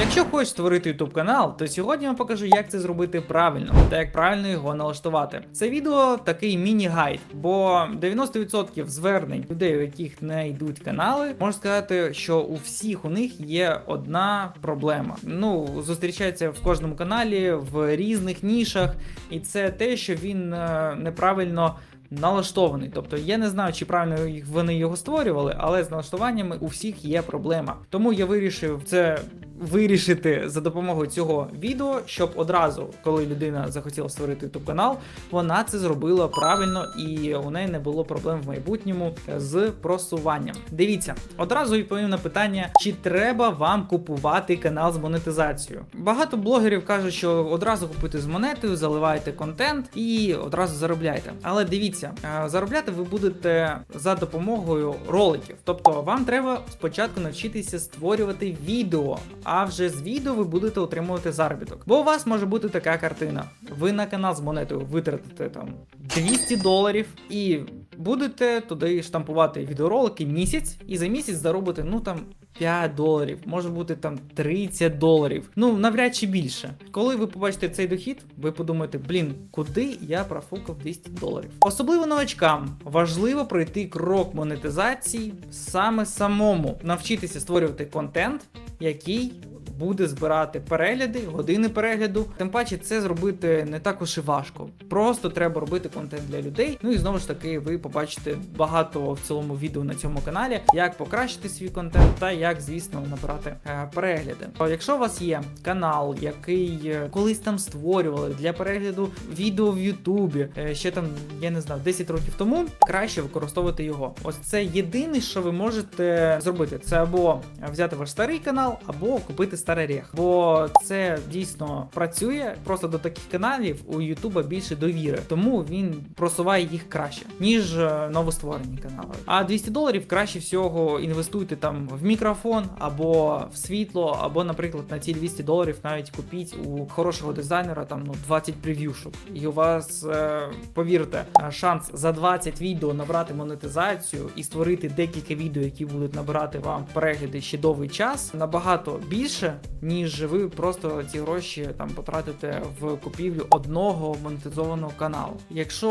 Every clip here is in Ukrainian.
Якщо хочеш створити YouTube канал, то сьогодні я вам покажу, як це зробити правильно та як правильно його налаштувати. Це відео такий міні-гайд, бо 90% звернень людей, у яких не йдуть канали, можна сказати, що у всіх у них є одна проблема. Ну, зустрічається в кожному каналі в різних нішах, і це те, що він е, неправильно. Налаштований, тобто я не знаю, чи правильно вони його створювали, але з налаштуваннями у всіх є проблема. Тому я вирішив це вирішити за допомогою цього відео, щоб одразу, коли людина захотіла створити YouTube канал, вона це зробила правильно і у неї не було проблем в майбутньому з просуванням. Дивіться, одразу відповім на питання, чи треба вам купувати канал з монетизацією. Багато блогерів кажуть, що одразу купуйте з монетою, заливайте контент і одразу заробляйте. Але дивіться, е, заробляти ви будете за допомогою роликів. Тобто вам треба спочатку навчитися створювати відео, а вже з відео ви будете отримувати заробіток. Бо у вас може бути така картина: ви на канал з монетою витратите там 200 доларів і будете туди штампувати відеоролики місяць, і за місяць заробите ну там 5 доларів, може бути там 30 доларів. Ну навряд чи більше. Коли ви побачите цей дохід, ви подумаєте, блін, куди я профукав 200 доларів. Особливо новачкам важливо пройти крок монетизації саме самому, навчитися створювати контент, який буде збирати перегляди, години перегляду. Тим паче, це зробити не так уж і важко. Просто треба робити контент для людей. Ну і знову ж таки, ви побачите багато в цілому відео на цьому каналі, як покращити свій контент та як, звісно, набрати е, перегляди. Якщо у вас є канал, який е, колись там створювали для перегляду відео в Ютубі, е, ще там, я не знаю, 10 років тому, краще використовувати його. Ось це єдине, що ви можете зробити. Це або взяти ваш старий канал, або купити старий рех. Бо це дійсно працює. Просто до таких каналів у Ютуба більше довіри, тому він просуває їх краще, ніж е, новостворені канали. А 200 доларів краще всього інвестуйте там в мікрофон або в світло, або, наприклад, на ці 200 доларів навіть купіть у хорошого дизайнера там ну 20 прев'юшок. І у вас, е, повірте, шанс за 20 відео набрати монетизацію і створити декілька відео, які будуть набирати вам перегляди ще довгий час, набагато більше, ніж ви просто ці гроші там потратите в купівлю одного монетизованого каналу. Якщо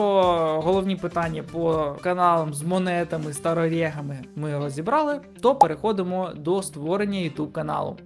головні питання по каналам з монетами, старорегами ми розібрали, то переходимо до створення YouTube каналу.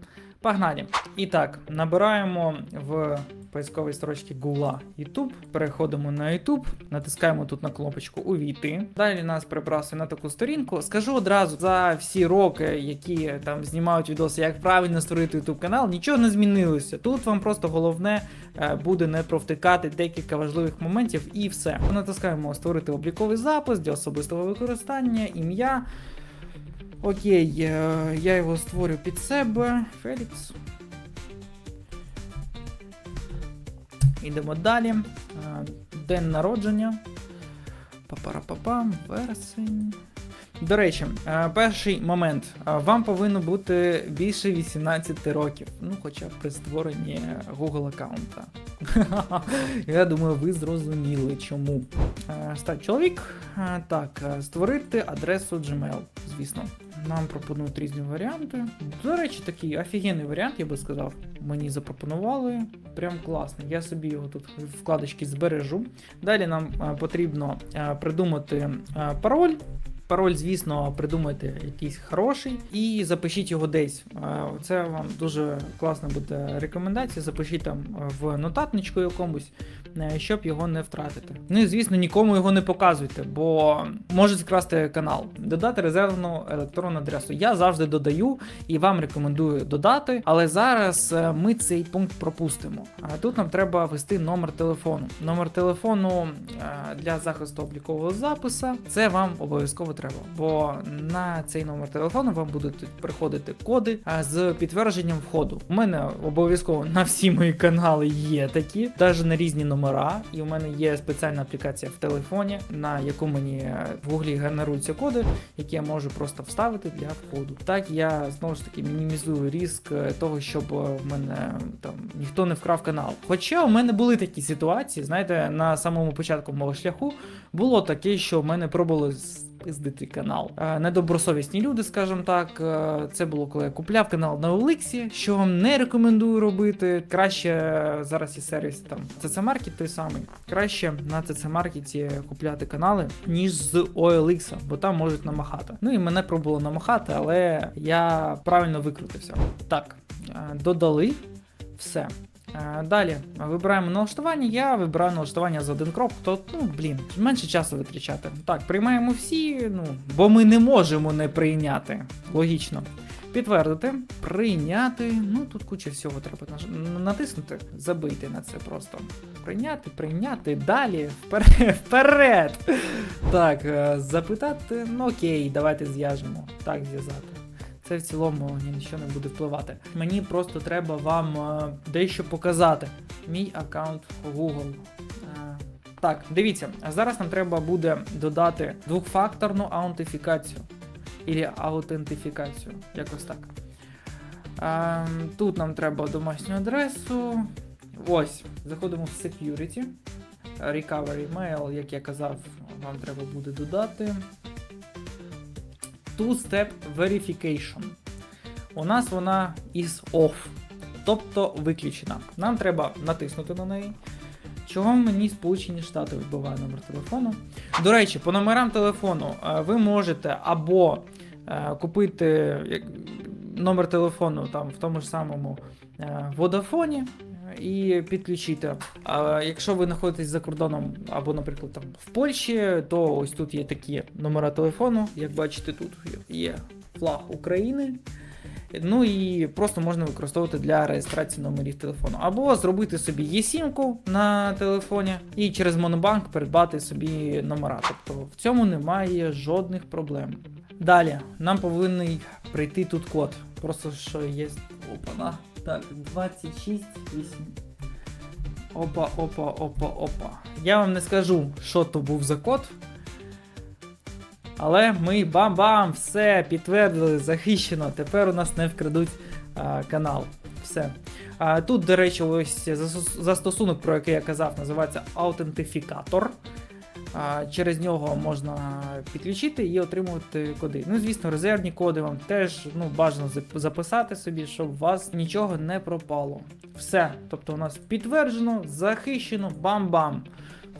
Погнали! І так, набираємо в поисковій строчці Google YouTube, переходимо на YouTube, натискаємо тут на кнопочку Увійти. Далі нас перебрасує на таку сторінку. Скажу одразу за всі роки, які там знімають відоси, як правильно створити YouTube канал, нічого не змінилося. Тут вам просто головне е, буде не провтикати декілька важливих моментів і все. Натискаємо створити обліковий запис для особистого використання, ім'я. Окей, е, я його створю під себе. Фелікс. Ідемо далі. Е, День народження. Папарапапам, вересень. До речі, е, перший момент. Е, Вам повинно бути більше 18 років. Ну, хоча при створенні Google аккаунта. Я думаю, ви зрозуміли чому. Е, Стать чоловік. Так, створити адресу Gmail, звісно. Нам пропонують різні варіанти. До речі, такий офігенний варіант, я би сказав. Мені запропонували. Прям класний. Я собі його тут вкладочки збережу. Далі нам потрібно придумати пароль. Пароль, звісно, придумайте якийсь хороший і запишіть його десь. Е, Це вам дуже класна буде рекомендація. Запишіть там е, в нотатничку якомусь, е, щоб його не втратити. Ну і звісно, нікому його не показуйте, бо можуть скрасти канал. Додати резервну електронну адресу. Я завжди додаю і вам рекомендую додати, але зараз ми цей пункт пропустимо. А тут нам треба ввести номер телефону. Номер телефону для захисту облікового запису це вам обов'язково треба, бо на цей номер телефону вам будуть приходити коди з підтвердженням входу. У мене обов'язково на всі мої канали є такі, навіть на різні номера. І у мене є спеціальна аплікація в телефоні, на яку мені е, в гуглі генеруються коди, які я можу просто вставити для входу. Так я знову ж таки мінімізую ризик е, того, щоб е, в мене там ніхто не вкрав канал. Хоча у мене були такі ситуації, знаєте, на самому початку мого шляху було таке, що в мене пробували пиздити канал. Е, недобросовісні люди, скажімо так. Е, це було коли я купляв канал на OLX, що вам не рекомендую робити. Краще е, зараз є сервіс там Market той самий. Краще на Market купляти канали, ніж з OLX, бо там можуть намахати. Ну і мене пробувало намахати, але я правильно викрутився. Так, додали все. Е, Далі вибираємо налаштування. Я вибираю налаштування за один крок, то ну блін, менше часу витрачати. Так, приймаємо всі, ну бо ми не можемо не прийняти. Логічно. Підтвердити, прийняти. Ну тут куча всього треба натиснути, забийте на це просто. Прийняти, прийняти, далі, вперед. вперед. Так, е, запитати, ну окей, давайте зв'яжемо. Так, зв'язати. Це в цілому ні на що не буде впливати. Мені просто треба вам е, дещо показати. Мій аккаунт Google. Е, так, дивіться, а зараз нам треба буде додати двохфакторну аутентифікацію. Ілі аутентифікацію. Якось так. Е, тут нам треба домашню адресу. Ось, заходимо в Security. Recovery Mail, як я казав, вам треба буде додати. Two-step verification. У нас вона is off, тобто виключена. Нам треба натиснути на неї. Чого мені Сполучені Штати вибиває номер телефону. До речі, по номерам телефону е, ви можете або е, купити номер телефону там в тому ж самому е, Водафоні і підключити. А якщо ви знаходитесь за кордоном або, наприклад, там в Польщі, то ось тут є такі номера телефону. Як бачите, тут є флаг України. Ну і просто можна використовувати для реєстрації номерів телефону. Або зробити собі є-сімку на телефоні і через Монобанк придбати собі номера. Тобто в цьому немає жодних проблем. Далі нам повинен прийти тут код. Просто що є. Опана. Так, 26, 8. Опа, опа, опа, опа. Я вам не скажу, що то був за код. Але ми бам-бам, все підтвердили, захищено. Тепер у нас не вкрадуть а, канал. Все. А, тут, до речі, ось застосунок, про який я казав, називається аутентифікатор. Через нього можна підключити і отримувати коди. Ну, звісно, резервні коди вам теж ну, бажано записати собі, щоб у вас нічого не пропало. Все. Тобто у нас підтверджено, захищено, бам-бам.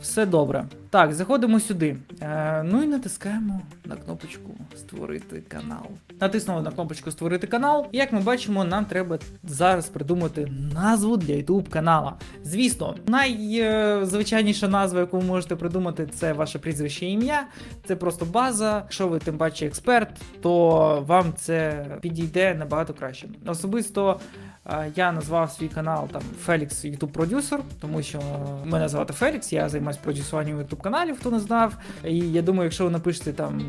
Все добре. Так, заходимо сюди. Е, ну і натискаємо на кнопочку Створити канал. Натиснули на кнопочку Створити канал. Як ми бачимо, нам треба зараз придумати назву для YouTube канала. Звісно, найзвичайніша назва, яку ви можете придумати, це ваше прізвище ім'я. Це просто база. Якщо ви тим паче експерт, то вам це підійде набагато краще. Особисто. Е, Я назвав свій канал там Фелікс YouTube Продюсер, тому що мене звати Фелікс, я займаюся продюсуванням YouTube каналів, хто не знав. І я думаю, якщо ви напишете там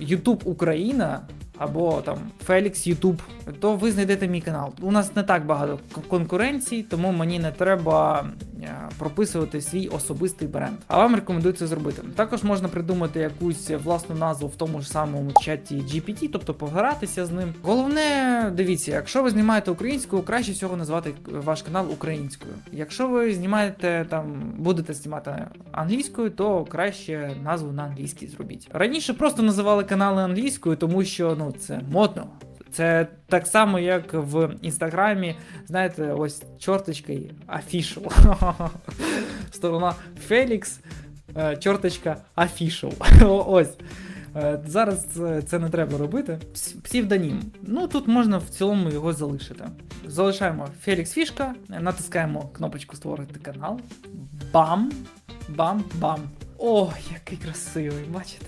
YouTube Україна або там Фелікс YouTube, то ви знайдете мій канал. У нас не так багато конкуренції, тому мені не треба е, прописувати свій особистий бренд. А вам рекомендую це зробити. Також можна придумати якусь власну назву в тому ж самому чаті GPT, тобто погратися з ним. Головне, дивіться, якщо ви знімаєте українською, краще всього назвати ваш канал українською. Якщо ви знімаєте там, будете знімати англійською, то краще назву на англійській зробіть. Раніше просто називали канали англійською, тому що ну це модно. Це так само, як в інстаграмі, знаєте, ось чорточка official. Сторона Фелікс, е, чорточка. О, Ось. Е, Зараз це- не треба робити. Пс- Псевдонім. Ну тут можна в цілому його залишити. Залишаємо Фелікс Фішка, натискаємо кнопочку Створити канал. Бам! Бам! Бам! О, який красивий, бачите?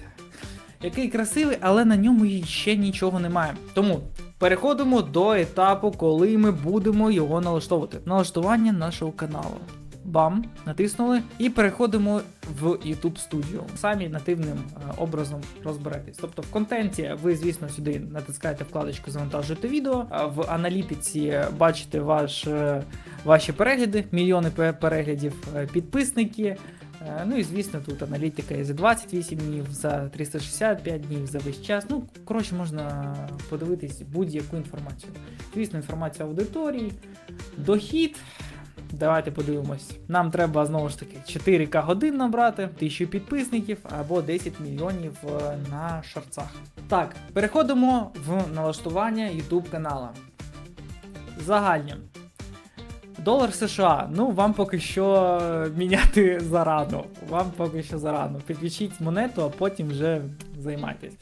Який красивий, але на ньому ще нічого немає. Тому переходимо до етапу, коли ми будемо його налаштовувати. Налаштування нашого каналу. Бам, натиснули і переходимо в YouTube Studio. Самі нативним е, образом розберетесь. Тобто в контенті ви, звісно, сюди натискаєте вкладочку Завантажуйте відео. В аналітиці бачите ваш, е, ваші перегляди, мільйони переглядів, е, підписники. Е, Ну і звісно, тут аналітика і за 28 днів, за 365 днів, за весь час. Ну, коротше, можна подивитись будь-яку інформацію. Звісно, інформація аудиторії, дохід. Давайте подивимось. Нам треба знову ж таки 4К годин набрати, 1000 підписників або 10 мільйонів е, на шарцах. Так, переходимо в налаштування YouTube канала. Загальні. Долар США. Ну, вам поки що міняти зарано. Вам поки що зарано. Підключіть монету, а потім вже займайтесь.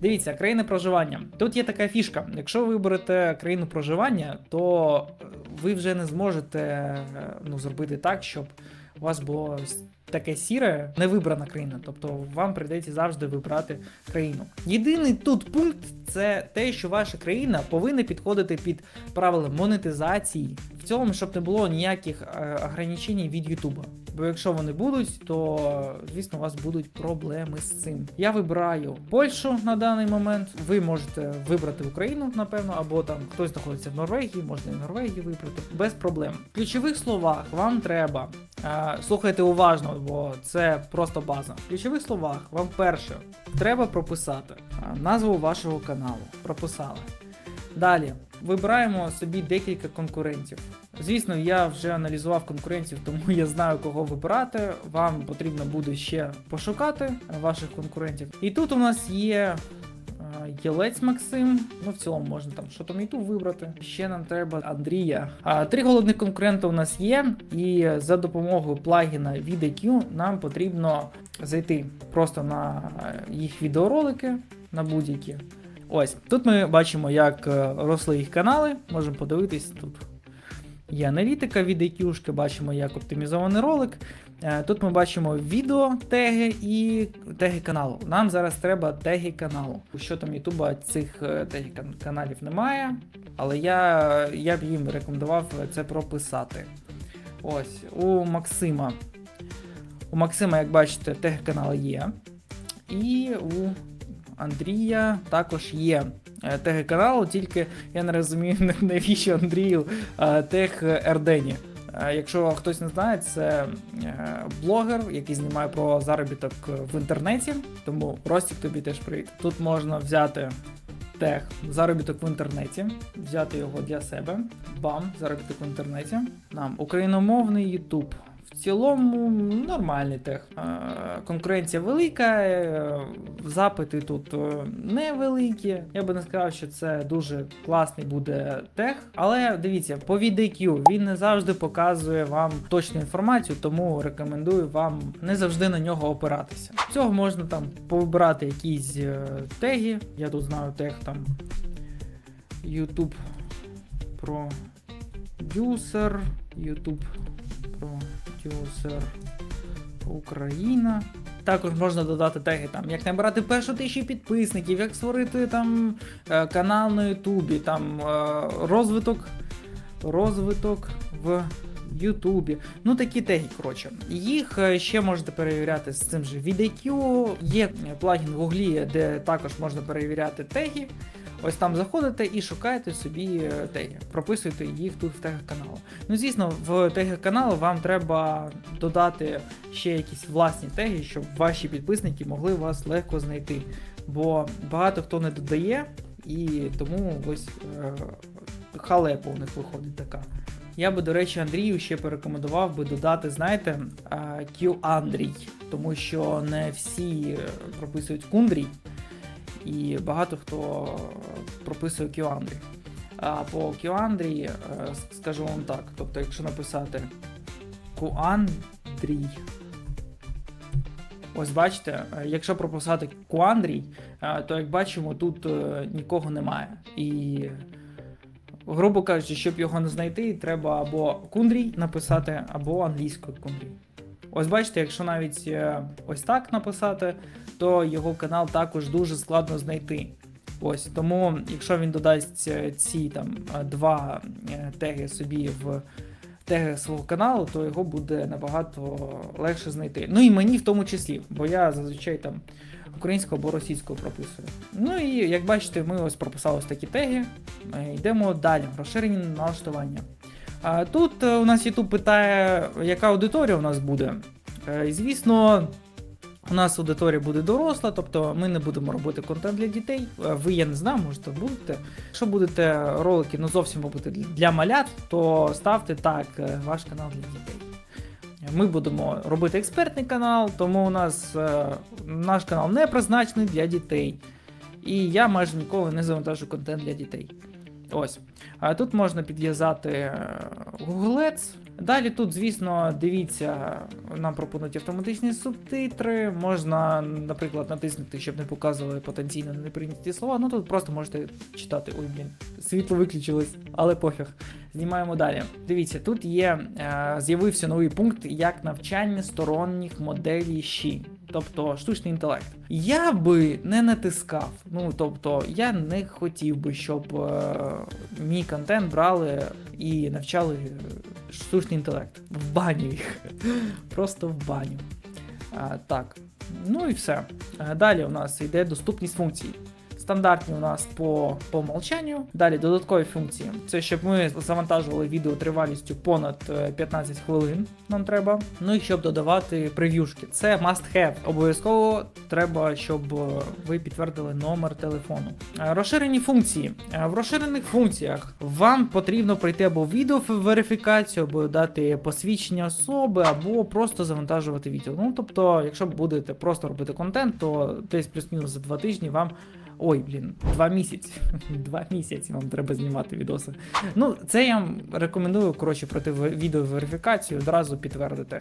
Дивіться, країни проживання. Тут є така фішка. Якщо ви виберете країну проживання, то е, ви вже не зможете е, ну, зробити так, щоб у вас було таке сіре, невибрана країна. Тобто вам прийдеться завжди вибрати країну. Єдиний тут пункт це те, що ваша країна повинна підходити під правила монетизації. В цьому, щоб не було ніяких е, ограничень від Ютуба. Бо якщо вони будуть, то звісно у вас будуть проблеми з цим. Я вибираю Польщу на даний момент. Ви можете вибрати Україну, напевно, або там хтось знаходиться в Норвегії, можна і Норвегію вибрати без проблем. В ключових словах вам треба е, слухайте уважно, бо це просто база. В ключових словах вам перше треба прописати е, назву вашого каналу. Прописали. Далі вибираємо собі декілька конкурентів. Звісно, я вже аналізував конкурентів, тому я знаю, кого вибирати. Вам потрібно буде ще пошукати ваших конкурентів. І тут у нас є. е, Єлець Максим, ну в цілому можна там що там і тут вибрати. Ще нам треба Андрія. А, три головних конкурента у нас є, і за допомогою плагіна VidIQ нам потрібно зайти просто на їх відеоролики, на будь-які. Ось тут ми бачимо, як е, росли їх канали. Можемо подивитись тут. Є аналітика від IQ, бачимо, як оптимізований ролик. Е, Тут ми бачимо відео, теги і теги каналу. Нам зараз треба теги каналу. Що там Ютуба цих е, тегів каналів немає, але я, я б їм рекомендував це прописати. Ось, у Максима. У Максима, як бачите, теги каналу є. І у Андрія також є е, теги каналу, тільки я не розумію, навіщо Андрію е, тег Ердені. Е, Якщо хтось не знає, це блогер, який знімає про заробіток в інтернеті, тому Ростік тобі теж привіт. Тут можна взяти тег заробіток в інтернеті, взяти його для себе. Бам, заробіток в інтернеті. Нам україномовний YouTube. В цілому нормальний тег. Е, Конкуренція велика, е, запити тут е, невеликі. Я би не сказав, що це дуже класний буде тег. Але дивіться, по VidIQ він не завжди показує вам точну інформацію, тому рекомендую вам не завжди на нього опиратися. З Цього можна там повибирати якісь теги. Я тут знаю тег там YouTube Producer, YouTube Producer Україна. Також можна додати теги, там, як набирати першу тисячу підписників, як створити там е, канал на Ютубі, там е, розвиток, розвиток в Ютубі. Ну такі теги, коротше. Їх е, ще можете перевіряти з цим же VidIQ. Є плагін в Гуглі, де також можна перевіряти теги. Ось там заходите і шукаєте собі е, теги, прописуєте їх тут в тегах каналу. Ну, звісно, в тегах каналу вам треба додати ще якісь власні теги, щоб ваші підписники могли вас легко знайти. Бо багато хто не додає, і тому ось е, халепа у них виходить така. Я би, до речі, Андрію ще порекомендував би додати, знаєте, е, Q Андрій, тому що не всі е, прописують Кундрій, і багато хто прописує Кіандрі. А по Кіандрі е, скажу вам так: тобто, якщо написати Куандрій. Ось бачите, е, якщо прописати Куандрій, е, то як бачимо, тут нікого немає. І, грубо кажучи, щоб його не знайти, треба або Кундрій написати, або англійською Кундрій. Ось бачите, якщо навіть е, ось так написати, то його канал також дуже складно знайти. Ось тому, якщо він додасть е, ці там е, два теги собі в теги свого каналу, то його буде набагато легше знайти. Ну і мені в тому числі, бо я зазвичай там українською або російською прописую. Ну і як бачите, ми ось прописали ось такі теги. Йдемо далі. Розширені налаштування. Тут е, у нас YouTube питає, яка аудиторія у нас буде. Е, звісно, У нас аудиторія буде доросла, тобто ми не будемо робити контент для дітей. Е, Ви я не знаю, можете будете. Якщо будете ролики ну зовсім робити для малят, то ставте так, ваш канал для дітей. Ми будемо робити експертний канал, тому у нас наш канал не призначений для дітей. І я майже ніколи не завантажу контент для дітей. Ось. Тут можна підв'язати е, Ads. Далі тут, звісно, дивіться, нам пропонують автоматичні субтитри. Можна, наприклад, натиснути, щоб не показували потенційно неприйняті слова. Ну тут просто можете читати. Ой, блін, світло виключилось, але пофіг. Знімаємо далі. Дивіться, тут є е, з'явився новий пункт як навчання сторонніх моделей ЩІ, тобто штучний інтелект. Я би не натискав. Ну тобто, я не хотів би, щоб е, мій контент брали і навчали е, штучний інтелект. В баню їх. Просто в баню. А, так. Ну і все. Е, Далі у нас йде доступність функцій. Стандартні у нас по, по умолчанню. Далі додаткові функції. Це щоб ми завантажували відео тривалістю понад е, 15 хвилин. Нам треба. Ну і щоб додавати прев'юшки. Це must have. Обов'язково треба, щоб е, ви підтвердили номер телефону. Е, Розширені функції. Е, В розширених функціях вам потрібно пройти або відеоверифікацію, або дати посвідчення особи, або просто завантажувати відео. Ну тобто, якщо будете просто робити контент, то десь плюс-мінус за два тижні вам. Ой, блін, два місяці. Два місяці вам треба знімати відоси. Ну, це я вам рекомендую, коротше, пройти відеоверифікацію, одразу підтвердити,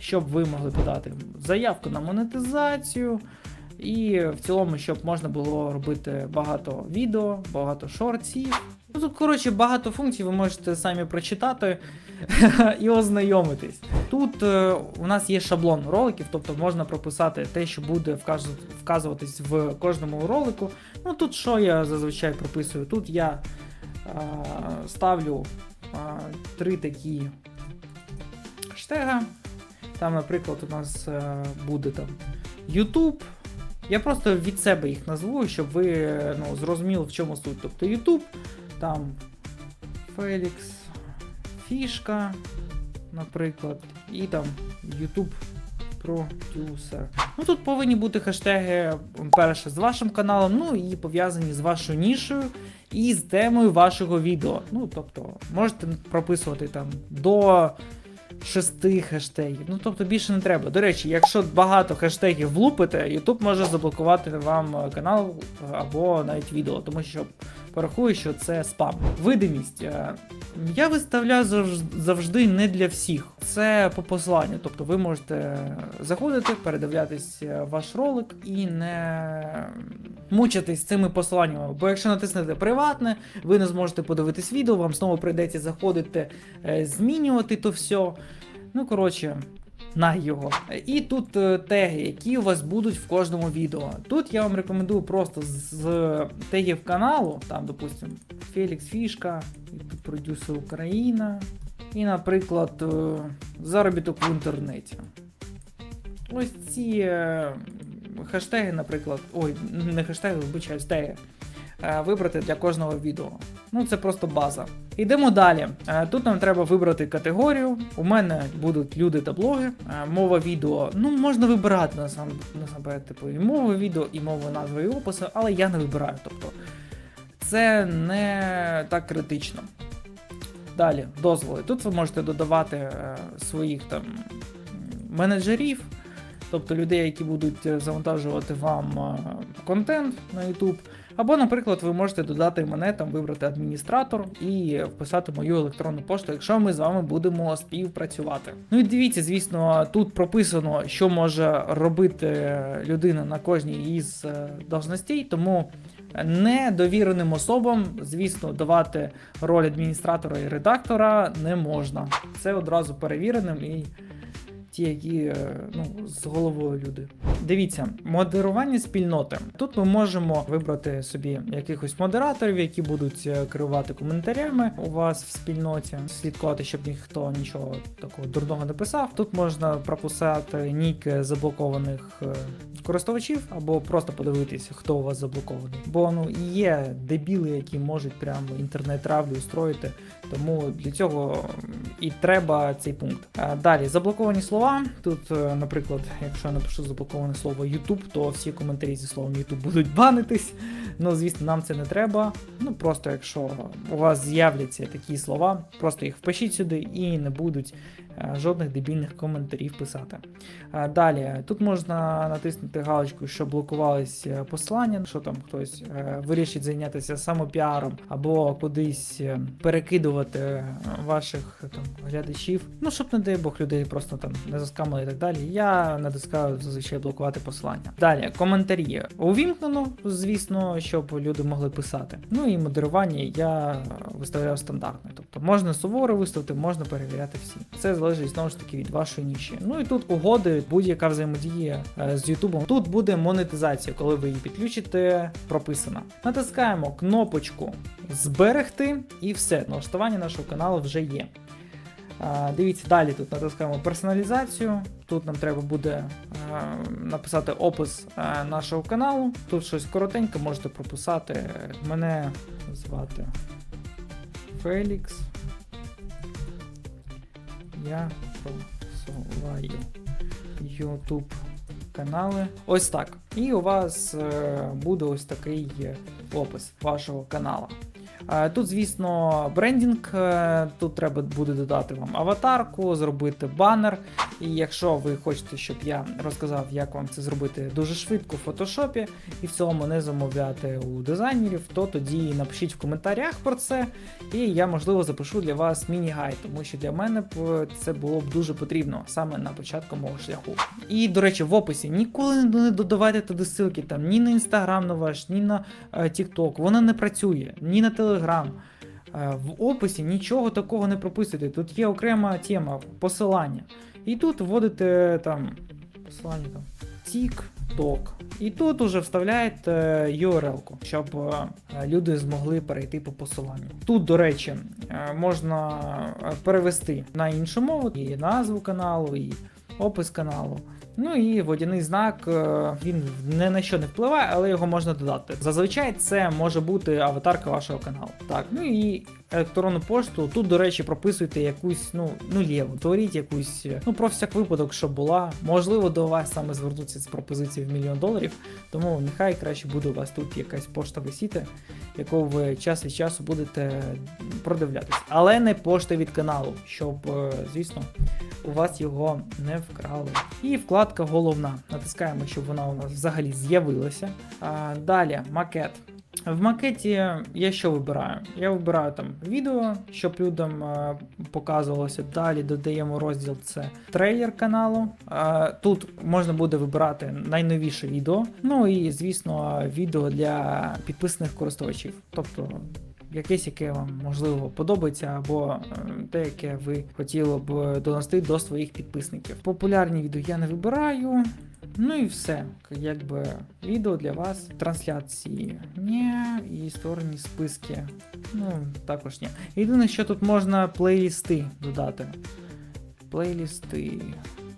щоб ви могли подати заявку на монетизацію. І в цілому, щоб можна було робити багато відео, багато шортсів. Ну, коротше, багато функцій ви можете самі прочитати і ознайомитись. Тут е, у нас є шаблон роликів, тобто можна прописати те, що буде вказ- вказуватись в кожному ролику. Ну тут що я зазвичай прописую? Тут я е, ставлю е, три такі хештега. Там, наприклад, у нас буде там YouTube. Я просто від себе їх назву, щоб ви ну, зрозуміли, в чому суть. Тобто YouTube, там Фелікс, Фішка, наприклад, і там YouTube Producer. Ну тут повинні бути хештеги, перше, з вашим каналом, ну і пов'язані з вашою нішою і з темою вашого відео. Ну, тобто, можете прописувати там до шести хештегів. Ну, тобто більше не треба. До речі, якщо багато хештегів влупите, YouTube може заблокувати вам е, канал е, або навіть відео, тому що порахує, що це спам. Видимість. е, Я виставляю завжди не для всіх. Це по посланню. Тобто ви можете заходити, передивлятись е, ваш ролик і не мучитись цими посланнями. Бо якщо натиснете приватне, ви не зможете подивитись відео, вам знову прийдеться заходити, е, змінювати то все. Ну, коротше. На його. І тут е, теги, які у вас будуть в кожному відео. Тут я вам рекомендую просто з тегів каналу, там, допустим, Фелікс Фішка, продюсер Україна. І, наприклад, е, заробіток в інтернеті. Ось ці е, хештеги, наприклад, ой, не хештеги, вибачаюсь, теги. Е, Вибрати для кожного відео. Ну, це просто база. Йдемо далі. Е, Тут нам треба вибрати категорію. У мене будуть люди та блоги. Е, Мова відео. Ну, можна вибирати насам, насамперед, типу, і мову відео, і мову назви і опису, але я не вибираю. Тобто, це не так критично. Далі, дозволи. Тут ви можете додавати своїх там менеджерів, тобто людей, які будуть завантажувати вам контент на YouTube. Або, наприклад, ви можете додати мене, там вибрати адміністратор і вписати мою електронну пошту, якщо ми з вами будемо співпрацювати. Ну і дивіться, звісно, тут прописано, що може робити людина на кожній із е, должностей, тому недовіреним особам, звісно, давати роль адміністратора і редактора не можна. Це одразу перевіреним і ті, які е, ну, з головою люди. Дивіться, модерування спільноти. Тут ми можемо вибрати собі якихось модераторів, які будуть е, керувати коментарями у вас в спільноті, слідкувати, щоб ніхто нічого такого дурного не писав. Тут можна прописати ніки заблокованих е, користувачів, або просто подивитися, хто у вас заблокований. Бо ну є дебіли, які можуть прямо інтернет-травлю устроїти Тому для цього і треба цей пункт. Е, Далі заблоковані слова. Тут, е, наприклад, якщо я напишу заблоковане слово YouTube, то всі коментарі зі словом YouTube будуть банитись. Ну, звісно, нам це не треба. Ну просто якщо у вас з'являться такі слова, просто їх впишіть сюди і не будуть е, жодних дебільних коментарів писати. Е, Далі тут можна натиснути галочку, що блокувались е, посилання, що там хтось вирішить зайнятися самопіаром або кудись перекидувати ваших там глядачів. Ну щоб не дай Бог людей просто там не заскамили і так далі. Я натискаю зазвичай блокувати посилання. Далі коментарі увімкнено, звісно, щоб люди могли писати. Ну і модерування я виставляю стандартне. Тобто можна суворо виставити, можна перевіряти всі. Це залежить знову ж таки від вашої ніші. Ну і тут угоди, будь-яка взаємодія е, з Ютубом. Тут буде монетизація, коли ви її підключите, прописана. Натискаємо кнопочку зберегти і все. Налаштування нашого каналу вже є. Дивіться, далі тут натискаємо персоналізацію. Тут нам треба буде е, написати опис е, нашого каналу. Тут щось коротеньке можете прописати. Мене звати Фелікс. Я просуваю YouTube канали. Ось так. І у вас е, буде ось такий опис вашого каналу. Е, Тут, звісно, брендінг. е, Тут треба буде додати вам аватарку, зробити банер. І якщо ви хочете, щоб я розказав, як вам це зробити дуже швидко в фотошопі і в цілому не замовляти у дизайнерів, то тоді напишіть в коментарях про це, і я можливо запишу для вас міні-гайд, тому що для мене це було б дуже потрібно саме на початку мого шляху. І до речі, в описі ніколи не додавайте туди ссылки там ні на інстаграм на ваш, ні на е, TikTok. Воно не працює, ні на. Е, В описі нічого такого не прописуйте. Тут є окрема тема посилання. І тут вводите там посилання там TikTok. І тут уже вставляєте URL-ку, щоб е, люди змогли перейти по посиланню. Тут, до речі, е, можна е, перевести на іншу мову і назву каналу, і опис каналу. Ну і водяний знак е, він не на що не впливає, але його можна додати. Зазвичай це може бути аватарка вашого каналу. Так, ну і електронну пошту. Тут, до речі, прописуйте якусь ну, ну лєву, творіть якусь, ну про всяк випадок, щоб була. Можливо, до вас саме звернуться з пропозицією в мільйон доларів. Тому нехай краще буде у вас тут якась пошта висіти, яку ви час від часу будете продивлятися. Але не пошта від каналу, щоб, е, звісно, у вас його не вкрали. І вкладка головна. Натискаємо, щоб вона у нас взагалі з'явилася. А, далі макет. В макеті я що вибираю? Я вибираю там відео, щоб людям е, показувалося. Далі додаємо розділ це трейлер каналу. Е, тут можна буде вибирати найновіше відео. Ну і звісно, відео для підписаних користувачів. Тобто якесь, яке вам можливо подобається, або е, те, яке ви хотіли б донести до своїх підписників. Популярні відео я не вибираю. Ну і все. Якби відео для вас, трансляції ні, і створені списки. Ну, також ні. Єдине, що тут можна плейлісти додати. Плейлісти.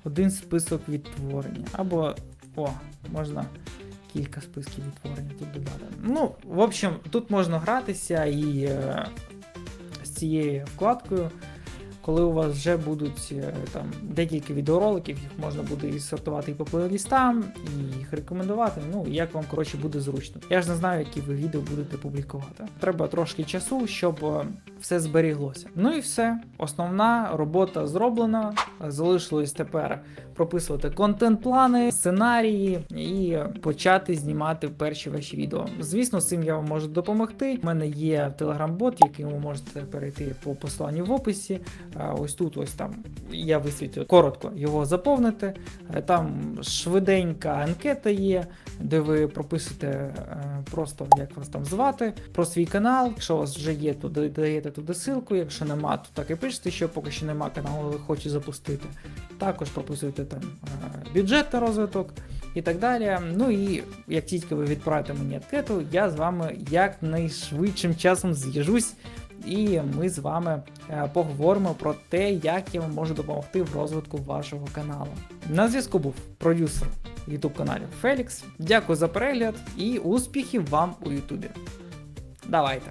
Один список відтворення. Або. О, можна кілька списків відтворення тут додати. Ну, в общем, тут можна гратися і е, з цією вкладкою. Коли у вас вже будуть е, там декілька відеороликів, їх можна буде і сортувати і по плейлістам, і їх рекомендувати. Ну, як вам коротше буде зручно. Я ж не знаю, які ви відео будете публікувати. Треба трошки часу, щоб е, все зберіглося. Ну і все. Основна робота зроблена. Залишилось тепер прописувати контент-плани, сценарії і почати знімати перші ваші відео. Звісно, цим я вам можу допомогти. У мене є телеграм-бот, який ви можете перейти по посиланню в описі. Ось тут, ось там я висвітлю коротко його заповнити. Е, Там швиденька анкета є, де ви прописуєте е, просто як вас там звати, про свій канал. Якщо у вас вже є, то додаєте туди ссылку. Якщо нема, то так і пишете, що поки що нема каналу, але хочу запустити. Також прописуєте там е, бюджет на розвиток і так далі. Ну і як тільки ви відправите мені анкету, я з вами якнайшвидшим часом зв'яжусь. І ми з вами е, поговоримо про те, як я вам можу допомогти в розвитку вашого каналу. На зв'язку був продюсер YouTube каналів Фелікс. Дякую за перегляд і успіхів вам у Ютубі. Давайте!